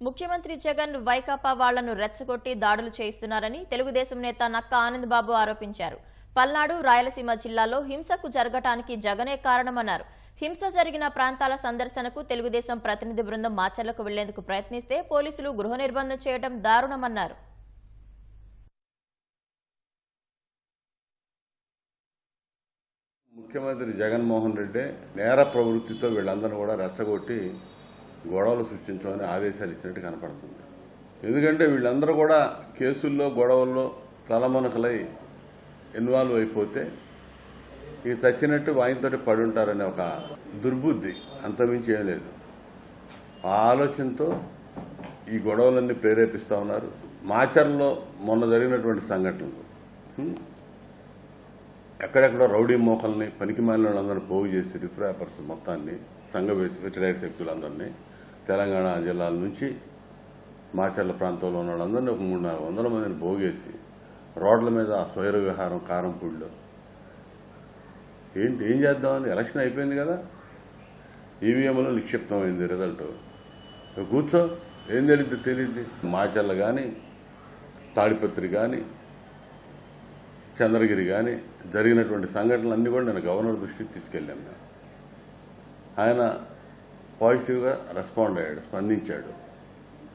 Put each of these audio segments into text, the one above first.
ముఖ్యమంత్రి జగన్ వైకాపా వాళ్ళను రెచ్చగొట్టి దాడులు చేయిస్తున్నారని తెలుగుదేశం నేత నక్క ఆనందబాబు ఆరోపించారు. పల్నాడు రాయలసీమ జిల్లాలో హింసకు జరగటానికి జగనే కారణమన్నారు. హింస జరిగిన ప్రాంతాల సందర్శనకు తెలుగుదేశం ప్రతినిధి బృందం మాచర్లకు వెళ్ళేందుకు ప్రయత్నిస్తే పోలీసులు గృహ నిర్బంధం చేయడం దారుణమన్నారు. ముఖ్యమంత్రి జగన్మోహన్ రెడ్డి నేర ప్రవృత్తితో వీళ్ళందరూ కూడా రెచ్చగొట్టి గొడవలు సృష్టించమని ఆదేశాలు ఇచ్చినట్టు కనపడుతుంది. ఎందుకంటే వీళ్ళందరూ కూడా కేసుల్లో గొడవల్లో తలమునకలై ఇన్వాల్వ్ అయిపోతే ఇక చచ్చినట్టు వాయింతోటి పడి ఉంటారనే ఒక దుర్బుద్ధి అంతమించి ఏం లేదు. ఆ ఆలోచనతో ఈ గొడవలన్నీ ప్రేరేపిస్తా ఉన్నారు. మాచర్లో మొన్న జరిగినటువంటి సంఘటనలు. ఎక్కడెక్కడో రౌడీ మోకల్ని పనికి మాలిన వాళ్ళందరూ పోగు చేసి రిఫ్రాపర్స్ మొత్తాన్ని సంఘ వ్య- వ్యతిరేక శక్తులందరినీ తెలంగాణ జిల్లాల నుంచి మాచర్ల ప్రాంతంలో ఉన్న వాళ్ళందరినీ ఒక మూడు నాలుగు వందల మందిని పోగేసి రోడ్ల మీద ఆ స్వైర విహారం కారంపూడిలో. ఏంటి ఏం చేద్దామని? ఎలక్షన్ అయిపోయింది కదా. ఈవీఎంలో నిక్షిప్తమైంది రిజల్ట్. ఇక కూర్చో ఏం తెలియదు తెలియదు మాచర్ల కానీ తాడిపత్రి కానీ చంద్రగిరి కానీ జరిగినటువంటి సంఘటనలు అన్నీ కూడా నేను గవర్నర్ దృష్టికి తీసుకెళ్ళాను. ఆయన పాజిటివ్గా రెస్పాండ్ అయ్యాడు స్పందించాడు.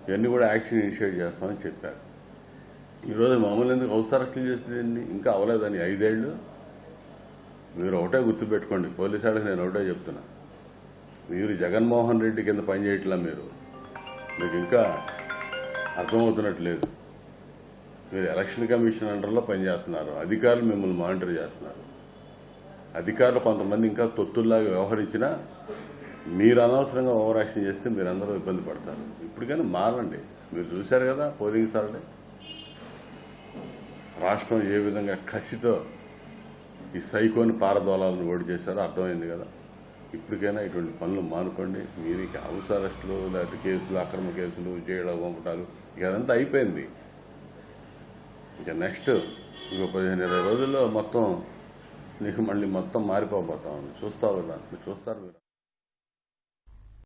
ఇవన్నీ కూడా యాక్షన్ ఇనిషియేట్ చేస్తామని చెప్పారు. ఈరోజు మామూలు ఎందుకు హౌస్ అరెస్టులు చేసింది ఇంకా అవ్వలేదని ఐదేళ్ళు మీరు ఒకటే గుర్తుపెట్టుకోండి. పోలీసు వాళ్ళకి నేను ఒకటే చెప్తున్నా. మీరు జగన్మోహన్ రెడ్డి కింద పనిచేయట్లా మీరు. మీకు ఇంకా అర్థమవుతున్నట్లేదు. మీరు ఎలక్షన్ కమిషన్ అండర్లో పనిచేస్తున్నారు అధికారులు మిమ్మల్ని మానిటర్ చేస్తున్నారు. అధికారులు కొంతమంది ఇంకా తొత్తుల్లాగా వ్యవహరించినా మీరు అనవసరంగా ఓవర్ యాక్షన్ చేస్తే మీరందరూ ఇబ్బంది పడతారు. ఇప్పటికైనా మారండి. మీరు చూశారు కదా పోలింగ్ సార్లే. రాష్ట్రం ఏ విధంగా కసితో ఈ సైకోని పారదోలాలను ఓడి చేశారో అర్థమైంది కదా. ఇప్పటికైనా ఇటువంటి పనులు మానుకోండి. మీరు ఇక హౌస్ అరెస్టులు లేకపోతే కేసులు అక్రమ కేసులు జైలు పంపటాలు ఇక అదంతా అయిపోయింది. ఇక నెక్స్ట్ ఇంకో పదిహేను ఇరవై రోజుల్లో మొత్తం నీకు మళ్ళీ మొత్తం మారిపోబోతా ఉంది. చూస్తావు కదా. మీరు చూస్తారు మీరు.